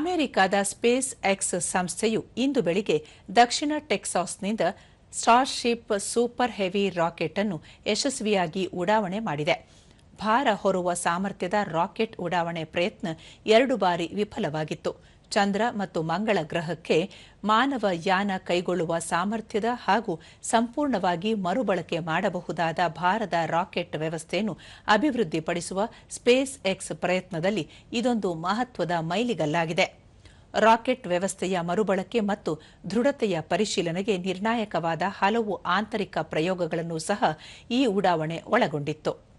ಅಮೆರಿಕದ space X ಸಂಸ್ಥೆಯು ಇಂದು ಬೆಳಿಗ್ಗೆ ದಕ್ಷಿಣ ಟೆಕ್ಸಾಸ್ನಿಂದ ಸ್ಟಾರ್ಶಿಪ್ ಸೂಪರ್ ಹೆವಿ ರಾಕೆಟ್ ಅನ್ನು ಯಶಸ್ವಿಯಾಗಿ ಉಡಾವಣೆ ಮಾಡಿದೆ. ಭಾರ ಹೊರುವ ಸಾಮರ್ಥ್ಯದ ರಾಕೆಟ್ ಉಡಾವಣೆ ಪ್ರಯತ್ನ ಎರಡು ಬಾರಿ ವಿಫಲವಾಗಿತ್ತು. ಚಂದ್ರ ಮತ್ತು ಮಂಗಳ ಗ್ರಹಕ್ಕೆ ಮಾನವ ಯಾನ ಕೈಗೊಳ್ಳುವ ಸಾಮರ್ಥ್ಯದ ಹಾಗೂ ಸಂಪೂರ್ಣವಾಗಿ ಮರುಬಳಕೆ ಮಾಡಬಹುದಾದ ಭಾರದ ರಾಕೆಟ್ ವ್ಯವಸ್ಥೆಯನ್ನು ಅಭಿವೃದ್ಧಿಪಡಿಸುವ ಸ್ಪೇಸ್ ಎಕ್ಸ್ ಪ್ರಯತ್ನದಲ್ಲಿ ಇದೊಂದು ಮಹತ್ವದ ಮೈಲಿಗಲ್ಲಾಗಿದೆ. ರಾಕೆಟ್ ವ್ಯವಸ್ಥೆಯ ಮರುಬಳಕೆ ಮತ್ತು ದೃಢತೆಯ ಪರಿಶೀಲನೆಗೆ ನಿರ್ಣಾಯಕವಾದ ಹಲವು ಆಂತರಿಕ ಪ್ರಯೋಗಗಳನ್ನು ಸಹ ಈ ಉಡಾವಣೆ ಒಳಗೊಂಡಿತ್ತು.